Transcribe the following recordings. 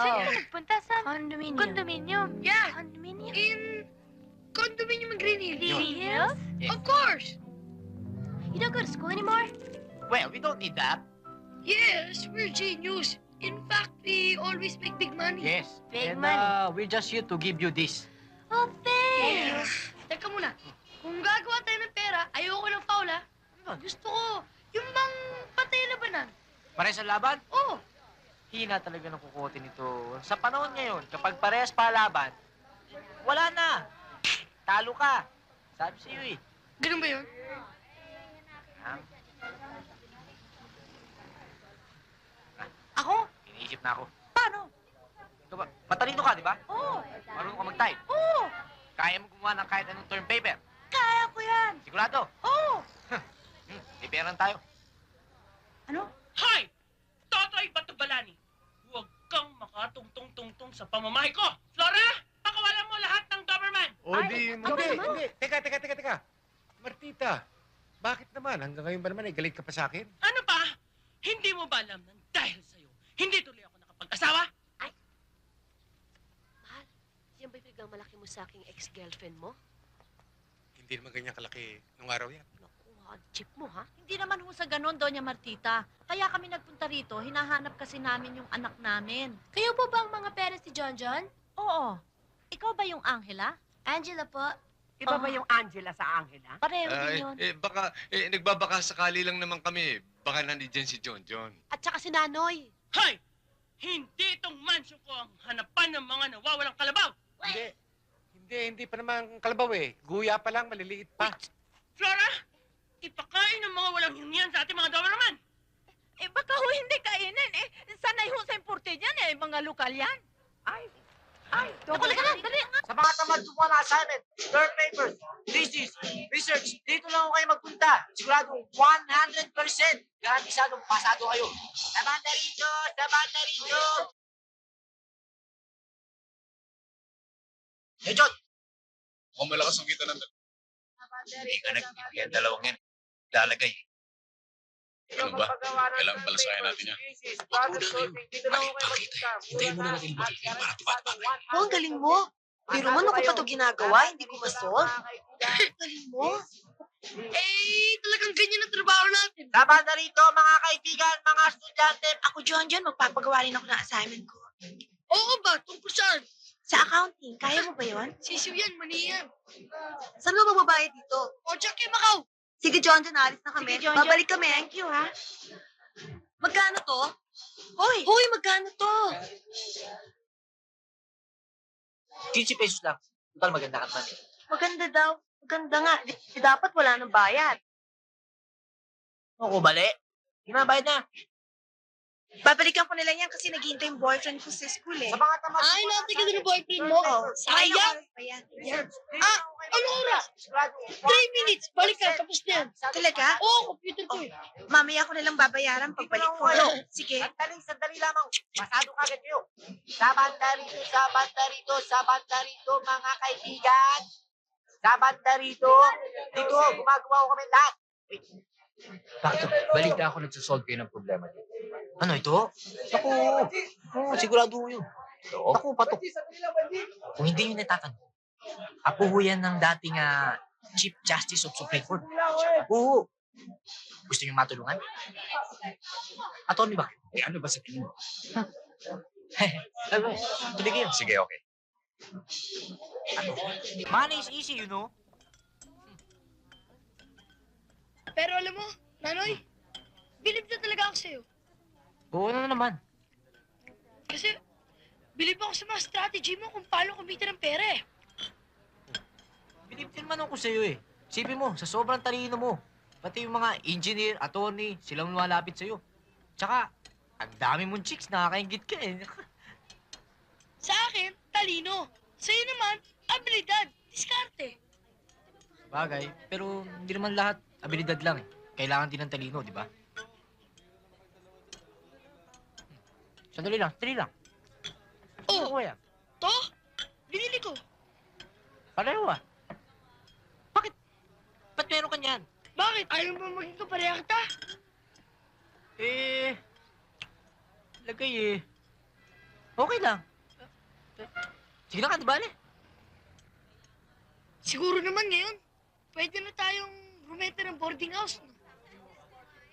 Saan Oh. ka nagpunta? Saan? Condominium. Condominium. Yeah, Condominium? in condominium in Green Hills. Green Hills? Of course. You don't go to school anymore? Well, we don't need that. Yes, we're genius. In fact, we always make big money. Yes. Big and money. uh, we're just here to give you this. Oh, thanks. Teka muna. Kung gagawa tayo ng pera, ayoko ng Paula. Gusto ko, yung bang patay labanan. Pare sa laban, Oo. Hina talaga ng kukote nito. Sa panahon ngayon, kapag parehas palaban, wala na. Talo ka. Sabi sa iyo eh. Ganun ba yun? Ha? Ako? Iniisip na ako. Paano? Ikaw ba, matalino ka, di ba? Oo. Marunong ka mag-type. Oo. Kaya mo gumawa ng kahit anong term paper. Kaya ko yan. Sigurado. Oo. Hmm, may peran tayo. Ano? Hoy! Totoy Batubalani! Makatungtong-tungtong sa pamamahay ko! Flora! Pakawalan mo lahat ng Doberman! O Ay, di, ako hindi, naman. hindi. Teka, teka, teka, teka. Martita, bakit naman? Hanggang ngayon ba naman ay galit ka pa sa akin? Ano ba? Hindi mo ba alam na dahil sa'yo, hindi tuloy ako nakapag-asawa? Yan ba'y pinagang malaki mo sa aking ex-girlfriend mo? Hindi naman ganyan kalaki nung araw yan. Naku, ang cheap mo, ha? Hindi naman ho sa ganun, Doña Martita. Kaya kami nagpunta rito, hinahanap kasi namin yung anak namin. Kayo po ba ang mga parents ni John John? Oo. Ikaw ba yung Angela? Angela po. Iba ba yung Angela sa Angela? Pareho din Ay, yun. eh, baka, eh, nagbabaka sakali lang naman kami. Baka nandiyan si John John. At saka si Nanoy. Hoy! Hindi itong mansion ko ang hanapan ng mga nawawalang kalabaw! Hindi. Hindi, hindi pa naman kalabaw eh. Guya pa lang, maliliit pa. Flora! Ipakain ng mga walang hiniyan sa ating mga Doberman! Eh, baka ho hindi kainin. Eh, sanay ho sa importe yan eh. Mga lokal yan. Ay, ay, Naku, lika na, dali. Sa mga tamad gumawa ng assignment, term papers, thesis, research, dito lang ako kayo magpunta. Sigurado, 100% garantisadong pasado kayo. Sa banda rito! Sa banda rito! Eh, John! Kung malakas ang kita ng Hindi ka nagbibigay ang dalawang yan. Lalagay. Ano ba? Kailangan palasayan natin yan. Huwag muna? Bakit? Hintayin muna natin kayo para tumatapang. Oh, ang galing mo. Pero mo, ano ko pa ito ginagawa? Hindi ko masolve. Ang galing mo. Eh, talagang ganyan ang trabaho natin. Sa banda rito, mga kaibigan, mga estudyante, Ako, John, John, magpapagawa rin ako ng assignment ko. Oo ba? Tungkol saan? Sa accounting, kaya mo ba yun? Sisiw yan, mani yan. Saan mo mababayad dito? O, Jack, kay Macau. Sige, John, John, alis na kami. Sige, John, Babalik kami. Thank you, ha? Magkano to? Hoy! Hoy, magkano to? 15 pesos lang. Total maganda ka naman. eh. Maganda daw. Maganda nga. Di, dapat wala nang bayad. Ako, bali. Hindi na, bayad na. Babalikan ko nila yan kasi naghihintay yung boyfriend ko sa school eh. Sa mga tamad Ay, natin ka ng boyfriend mo. Oo. Sayang. Sayang. Ah, ano oras? Three minutes. Balik ka, tapos na yan. Talaga? Oo, computer ko eh. Mamaya ko nilang babayaran pagbalik ko. Ano? Sige. Sandali, sandali lamang. Pasado ka agad kayo. Sa banda rito, sa banda rito, sa banda rito, mga kaibigan. Sa banda rito. Dito, gumagawa ko kami lahat. Wait. Bakit? Balita ako nagsasolve kayo ng problema dito. Ano ito? Ako, oo, sigurado yun. Ako, patok. Kung hindi nyo natatanong, apo ho yan ng dating ah, Chief Justice of Supreme Court. Oo. Gusto nyo matulungan? Attorney ba? Eh, ano ba sa tingin mo? Ano? Tuloy kayo. Sige, okay. Money is easy, you know. Pero alam mo, Nanoy, bilib na talaga ako sa'yo. Oo na naman. Kasi, bilib ako sa mga strategy mo kung paano kumita ng pera eh. Bilib din man ako sa'yo eh. Sipin mo, sa sobrang talino mo. Pati yung mga engineer, attorney, silang lumalapit sa'yo. Tsaka, ang dami mong chicks, nakakaingit ka eh. Sa akin, talino. Sa'yo naman, abilidad, diskarte. Bagay, pero hindi naman lahat abilidad lang eh. Kailangan din ng talino, di ba? Sandali lang, sandali lang. Oh, Ano to? Binili ko. Pareho ah. Ka niyan? Bakit? Ayaw mo maging kapareha kita? Eh, lagay eh. Okay lang. Sige na ka, di ba, Ale? Siguro naman ngayon, pwede na tayong rumenta ng boarding house. no?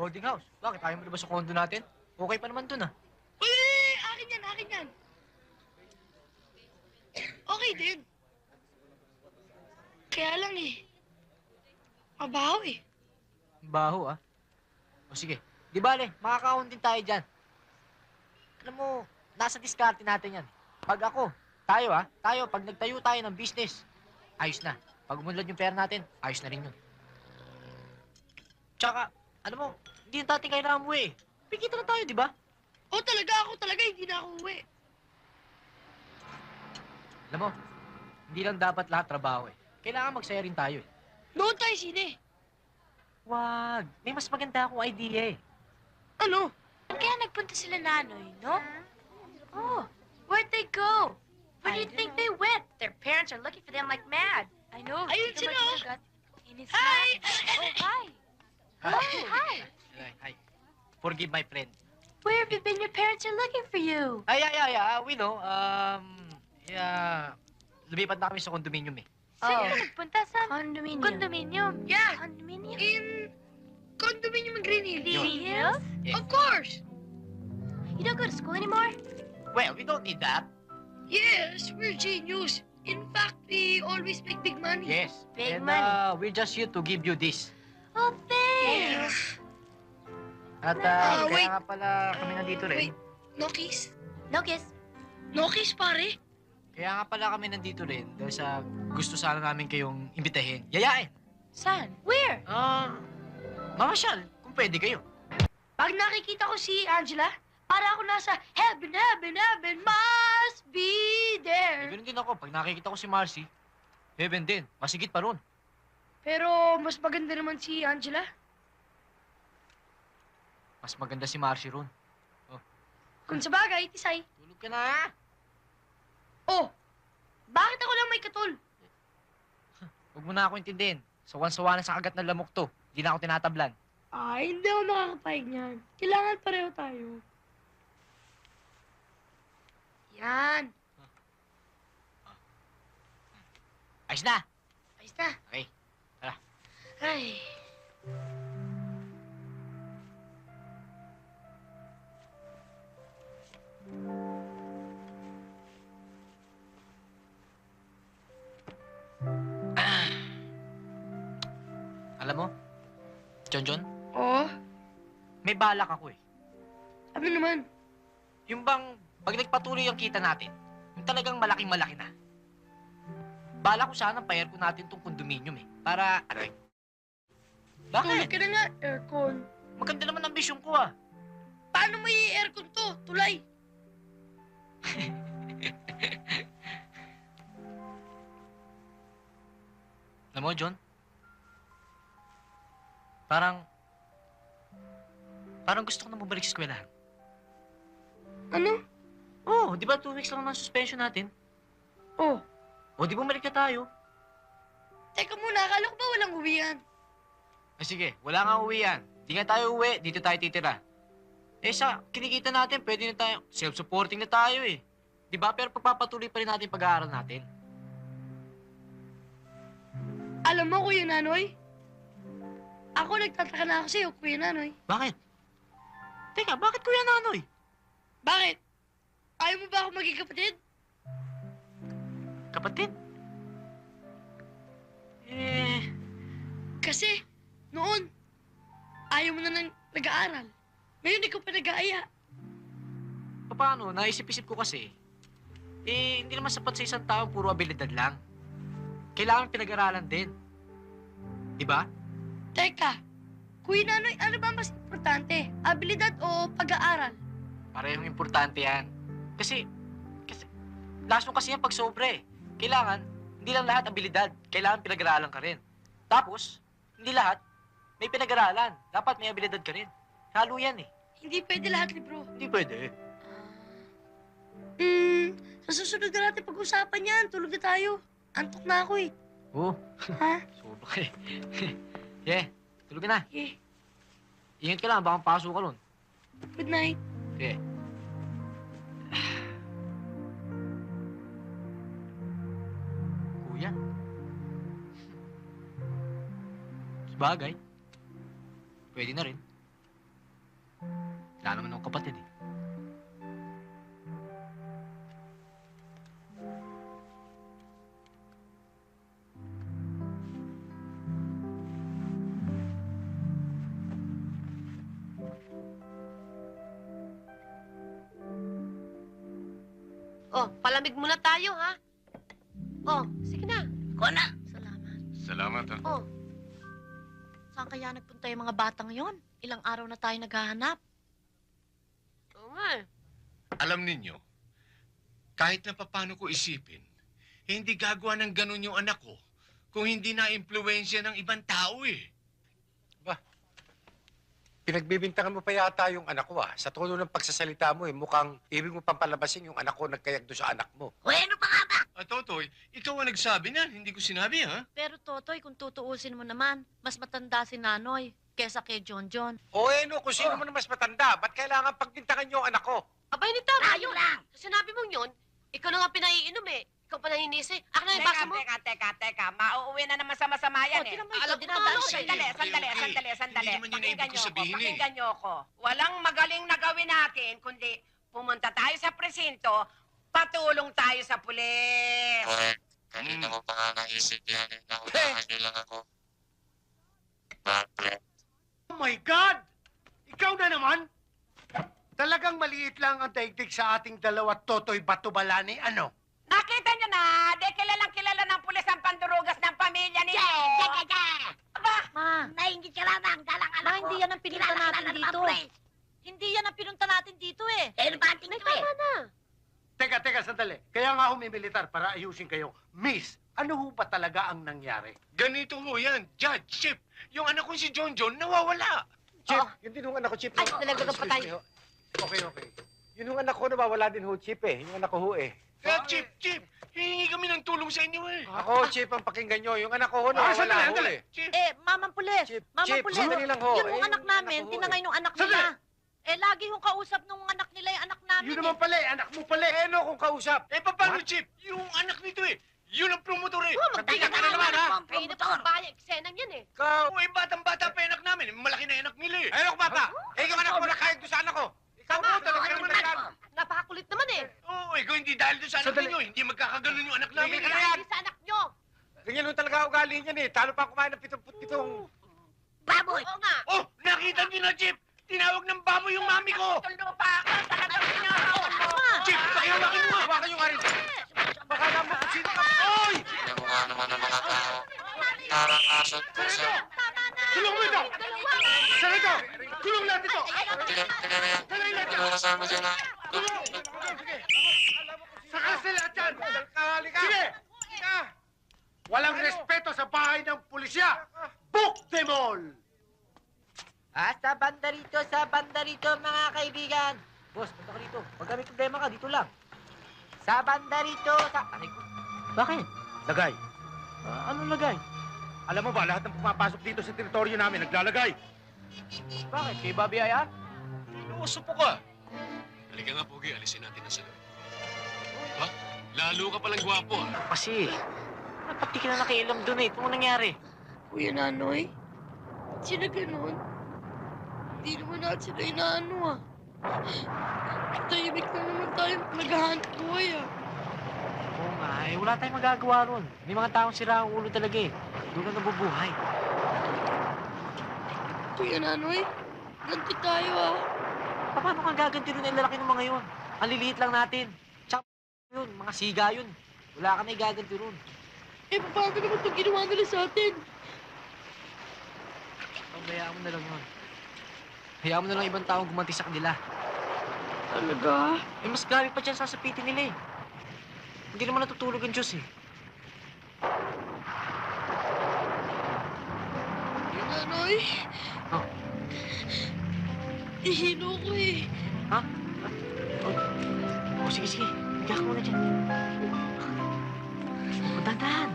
Boarding house. Bakit? Ayaw mo na ba sa condo natin? Okay pa naman dun, ah. Uy, akin yan, akin yan. Okay din. Kaya lang eh, mabaho eh. Baho, ah. O sige. Di ba, Ale? Makakaon din tayo dyan. Alam mo, nasa diskarte natin yan. Pag ako, tayo ah, tayo, pag nagtayo tayo ng business, ayos na. Pag umunlad yung pera natin, ayos na rin yun. Tsaka, ano mo, hindi yung dating kailangan mo eh. Pikita na tayo, di ba? O talaga ako talaga, hindi na ako uwi. Alam mo, hindi lang dapat lahat trabaho eh. Kailangan magsaya rin tayo eh. Noon tayo sine. Wag, may mas maganda akong idea eh. Ano? Kaya nagpunta sila nanoy, no? Oh, where'd they go? Where do you think they went? Their parents are looking for them like mad. I know. Ayun sila, oh. and it's Hi! Oh, hi. Oh, hi. Ay. Forgive my friend. Where have you been? Your parents are looking for you. Ay, ay, ay, ah, we know, um, yeah, lumipat na kami sa condominium eh. Saan Oh. ka nagpunta? Sa condominium. Condominium? Yeah, Condominium? in condominium in Green Hills. Green Hills? Yeah. Of course. You don't go to school anymore? Well, we don't need that. Yes, we're genius. In fact, we always make big money. Yes. Big And, money. uh, we're just here to give you this. Oh, thanks. At, uh, Ah, kaya wait. nga pala kami nandito rin. Wait, no kiss? No kiss. No kiss, pare? Kaya nga pala kami nandito rin dahil sa gusto sana namin kayong imbitahin. Yayain. Saan? Where? Ah, mamasyal, kung pwede kayo. Pag nakikita ko si Angela, para ako nasa heaven, heaven, heaven, must be Eh, there. ganun din ako. Pag nakikita ko si Marcy, heaven din. Masigit pa ron. Pero mas maganda naman si Angela. Mas maganda si Marcy ron. Kung sa bagay, tisay. Tulog ka na. Oh, bakit ako lang may katol? Huwag mo na ako intindihin. Sawan-sawa na sa kagat ng lamok to. Hindi na ako tinatablan. Ay, hindi ako nakakapayag niyan. Kailangan pareho tayo. Yan. Ayos na. Ayos na. Okay. Tara. Ay. Alam John John, Oh, may balak ako eh. ano naman? Yung bang, pag nagpatuloy ang kita natin, yung talagang malaking malaki na. Bala ko sana payer ko natin tong condominium eh. Para, ano eh. Tulog Bakit? ka na nga, aircon. Maganda naman ang vision ko ah. Paano may aircon to? Tulay. Alam mo, John? Parang, parang gusto ko na bumalik sa eskwelahan. Ano? Oo, oh, di ba two weeks lang ng suspension natin? Oh, O di bumalik na tayo? teka muna, akala ko ba walang uwian? Ah, sige, wala nga uwi yan. Di nga tayo uwi, dito tayo titira. Eh sa kinikita natin, pwede na tayo, self-supporting na tayo eh. Di ba? Pero pagpapatuloy pa rin natin pag-aaral natin. Alam mo, Kuya Nanoy? Ako nagtataka na ako sa'yo, Kuya Nanoy. Bakit? Teka, bakit Kuya Nanoy? Bakit? Ayaw mo ba ako maging kapatid? Kapatid? Eh, Kasi, noon, ayaw mo na nang nag-aaral. Ngayon, ikaw pa nag-aaya. paano? Naisip-isip ko kasi, eh, hindi naman sapat sa isang tao puro abilidad lang. Kailangan pinag-aralan din. Di ba? Teka, Kuya Nanoy, ano ba mas importante? Abilidad o pag-aaral? Parehong importante yan. Kasi, kasi, laso kasi yan pag sobre. Kailangan, hindi lang lahat abilidad. Kailangan pinag-aralan ka rin. Tapos, hindi lahat, may pinag-aralan. Dapat may abilidad ka rin. Halo yan eh. Hindi pwede lahat, libro. Hindi pwede. Hmm, sa susunod na natin pag-usapan yan. Tulog na tayo. Antok na ako eh. Oo. Ha? Sobo ka eh. Ye, tulog na. Ye, Ingat ka lang, baka pasok ka nun. good night. Sige. Kuya? Sabagay. Pwede na rin. Wala naman akong kapatid eh. Palamig muna tayo, ha? Oh, sige na. Ko na. Salamat. Salamat, ha? Oh. Saan kaya nagpunta yung mga batang yon? Ilang araw na tayo naghahanap. Oo nga. eh. Alam ninyo, kahit na papano ko isipin, hindi gagawa ng ganun yung anak ko kung hindi na-impluensya ng ibang tao eh. Pinagbibintangan mo pa yata yung anak ko ah. Sa tono ng pagsasalita mo eh, mukhang ibig mo pampalabasin yung anak ko nagkayag doon sa anak mo. Bueno pa nga ba? Ah, Totoy, ikaw ang nagsabi niyan, hindi ko sinabi ha? Pero Totoy, kung tutuusin mo naman, mas matanda si Nanoy kesa kay John John. O eh no, kung sino man ang mas matanda, ba't kailangan pagbintangan yung anak ko? Abay, hindi tama yun. Sa sinabi mong yun, ikaw na nga pinaiinom eh. Ikaw pa naninisi. Ako na yung basa mo. Teka, teka, teka. Mauuwi na naman sa masama yan Oh, eh. Alam ko na, siya eh. Sandali, Okay, sandali, okay. sandali, sandali. Hindi naman yun ang Pakinggan ibig ko niyo ako, sabihin eh. pakinggan niyo ako. Walang magaling na gawin natin, kundi pumunta tayo sa presinto, patulong tayo sa pulis. Kanina ko pa nga naisip yan eh. Eh. Nakakailang ako. Bakit? Oh my God! Ikaw na naman? Talagang maliit lang ang daigdig sa ating dalawa Totoy Batubalani, ano? Nakita niyo na, de kilalang kilala ng pulis ang pandurugas ng pamilya ninyo. Aba, Ma, Naingit ka lamang, dalang ma, hindi yan ang pinunta natin dito. Hindi yan ang pinunta natin dito eh. Eh, bating May ko eh. tama na. Teka, teka, sandali. Kaya nga humimilitar para ayusin kayo. Miss, ano ho ba talaga ang nangyari? Ganito ho yan, Judge, Chip. Yung anak ko si John John, nawawala. Chip, Oh. yun din ho anak ko, Chip. Ay, nalagdag ang Excuse patay. me, ho. Okay, okay. Yun yung anak ko, nawawala din ho, Chip eh. Yung anak ko ho eh. Kaya Chip, Chip, hihingi kami ng tulong sa inyo eh. Ako, Chip, ang pakinggan nyo. Yung anak ko ho, Ah, nawawala sandali, ho sandali. eh. Chip, Eh, Mamang Pulis, Chip, Mamang Chip, Pulis, sandali lang ho. yun Eh, yung anak yung namin, anak ko ho tinangay eh. nung anak Sandali. nila. Eh, lagi yung kausap nung anak nila yung anak namin Yun eh. naman pala eh, anak mo pala eh. Ano kung kausap? eh paano Chip? Yung anak nito eh. Yun ang promotor eh. Magtaya ka na naman, ha? Kainip ang bahay, eksenang yan eh. Ikaw. Oh, eh, batang-bata pa yung anak namin. Malaki na yung anak nila eh. Ayun, bata. Eh, yung anak ko nakayag doon sa anak ko. Ikaw mo, talaga naman nagkan. Napakakulit naman eh. Oo, kung hindi dahil doon sa anak Sandali. ninyo, hindi magkakaganon yung anak namin. Tigil ka na yan. Hindi sa anak nyo. Ganyan lang talaga ugali niyan eh. Talo pa kumain ng pitong-pitong. Baboy. Oo nga. Oh, nakita niyo na, Chip. Tinawag ng baboy yung mami ko. tulo pa ako, talagang pinahawan mo. Chip, pakihawakin mo. Hawakan yung arin. Baka naman kung sino ka. Oy! Mo nga naman ang mga tao. Parang aso at pusa. Tulong mo ito! Sarito! Tulong natin ito! Tingnan, tingnan mo yan. Kasama dyan ha. Tulong! Sige! Saka lahat yan! Sige! Walang respeto sa bahay ng pulisya! Book them all! Ah, sa banda rito, sa banda rito, mga kaibigan. Boss, punta ka dito. Pag may problema ka, dito lang. Sa banda rito, sa... Aray ko. Bakit? Lagay. Ah, anong lagay? Alam mo ba, lahat ng pumapasok dito sa teritoryo namin, naglalagay. Bakit? Kay Bobby Ayan? Inuuso po ka. Halika nga, Pogi. Alisin natin ang salamin. Ha? Lalo ka palang gwapo ah. Kasi, dapat di ka na nakialam dun eh. Ito mo nangyari. Kuya Nanoy, sila ganun. Hindi naman natin sila inaano ah. Tahimik lang naman tayo naghahanap buhay ah. Nga, eh, wala tayong magagawa ron. May mga taong sira ang ulo talaga eh. Doon na nabubuhay. Kuya Nanoy, ganti tayo ah. Paano kang gaganti rin ang lalaki ng mga yun? Ang liliit lang natin. Tsaka yun, mga siga yun. Wala ka na igaganti ron. Eh, paano naman itong ginawa nila sa atin? Pabayaan mo na lang yun. Hayaan mo na lang ibang taong gumanti sa kanila. Talaga? Eh, mas grabe pa dyan sasapitin nila eh. Hindi naman natutulog ang Diyos eh. Nanoy? Oh. Ihilo ko eh. Oh, sige, sige. Higa ka muna dyan. Oh, dahan-dahan.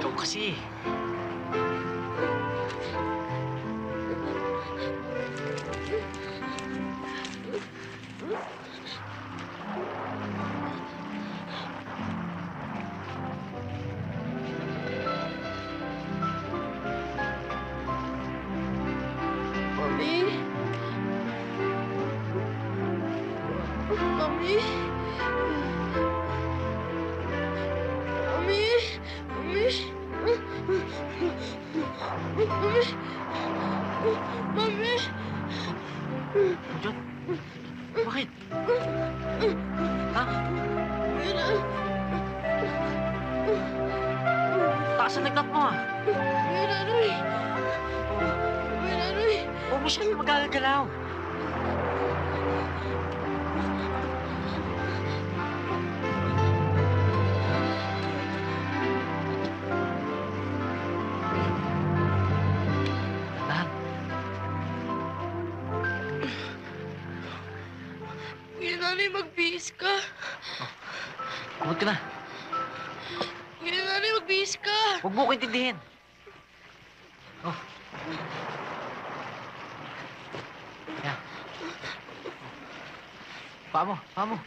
Ikaw kasi. Mami? John? Bakit? Ha? Taas ang lagnat mo ah. May nanay. May nanay. Huwag mo siyang magagalaw. Nanay, magbihis ka. Kumot ka na. Kuya nanay, magbihis ka. Huwag mo ko intindihin. Oh. Yan. Paa mo, paa mo.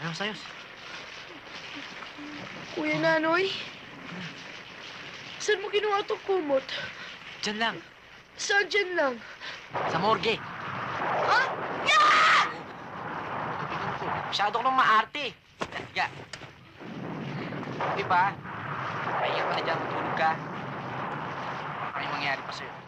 Ayos, ayos. Kuya Nanoy? Saan mo ginawa itong kumot? Diyan lang, Saan dyan lang? Sa morgue. Ha? Yeah! Masyado ka nang maarte. Tiga. Di ba? Pahinga ka na dyan, tulog ka. Baka may mangyari pa sa'yo.